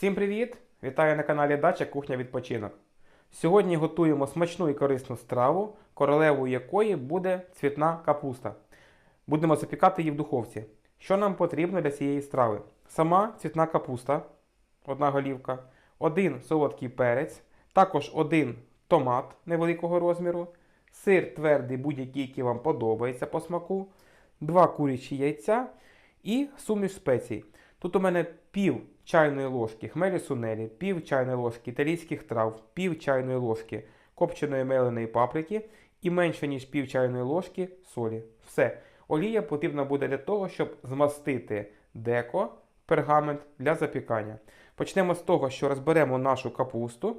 Всім привіт! Вітаю на каналі Дача Кухня Відпочинок. Сьогодні готуємо смачну і корисну страву, королевою якої буде цвітна капуста. Будемо запікати її в духовці. Що нам потрібно для цієї страви? Сама цвітна капуста, одна голівка, один солодкий перець, також один томат невеликого розміру, сир твердий, будь-який, який вам подобається по смаку, два курячі яйця і суміш спецій. Тут у мене пів чайної ложки хмелі сунелі, пів чайної ложки італійських трав, пів чайної ложки копченої меленої паприки і менше ніж пів чайної ложки солі. Все. Олія потрібна буде для того, щоб змастити деко, пергамент для запікання. Почнемо з того, що розберемо нашу капусту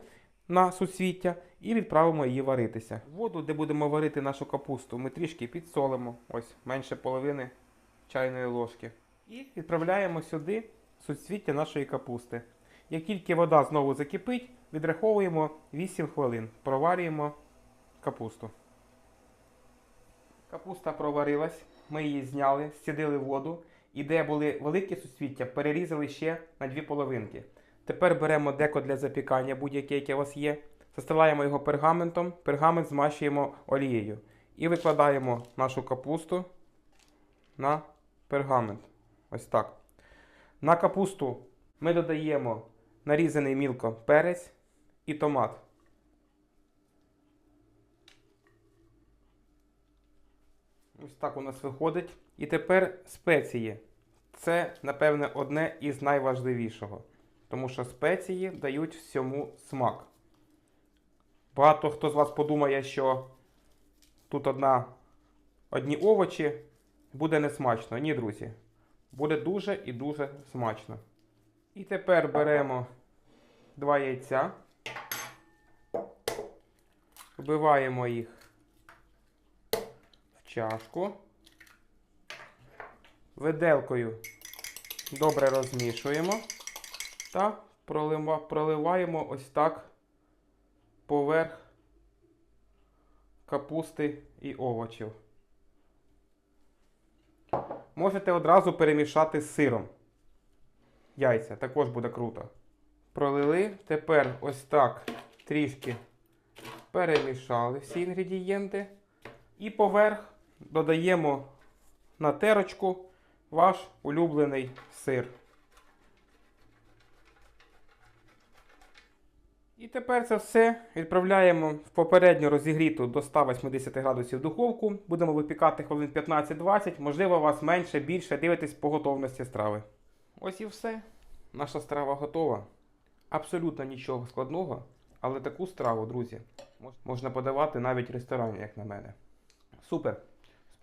на суцвіття і відправимо її варитися. Воду, де будемо варити нашу капусту, ми трішки підсолимо, ось менше половини чайної ложки. І відправляємо сюди суцвіття нашої капусти. Як тільки вода знову закипить, відраховуємо 8 хвилин, проварюємо капусту. Капуста проварилась, ми її зняли, зцідили воду, і де були великі суцвіття, перерізали ще на дві половинки. Тепер беремо деко для запікання, будь-яке, яке у вас є, застилаємо його пергаментом, пергамент змащуємо олією і викладаємо нашу капусту на пергамент. Ось так. На капусту ми додаємо нарізаний мілко перець і томат. Ось так у нас виходить. І тепер спеції. Це, напевне, одне із найважливішого. Тому що спеції дають всьому смак. Багато хто з вас подумає, що тут одна, одні овочі буде несмачно. Ні, друзі. Буде дуже і дуже смачно. І тепер беремо два яйця, вбиваємо їх в чашку, виделкою добре розмішуємо та проливаємо ось так поверх капусти і овочів. Можете одразу перемішати з сиром. Яйця також буде круто. Пролили. Тепер ось так трішки перемішали всі інгредієнти. І поверх додаємо на терочку ваш улюблений сир. І тепер це все відправляємо в попередньо розігріту до 180 градусів духовку. Будемо випікати хвилин 15-20, можливо, у вас менше, більше, дивитесь по готовності страви. Ось і все. Наша страва готова. Абсолютно нічого складного, але таку страву, друзі, можна подавати навіть в ресторані, як на мене. Супер!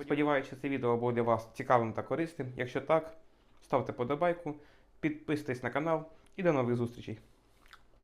Сподіваюся, це відео було для вас цікавим та корисним. Якщо так, ставте подобайку, підписуйтесь на канал і до нових зустрічей.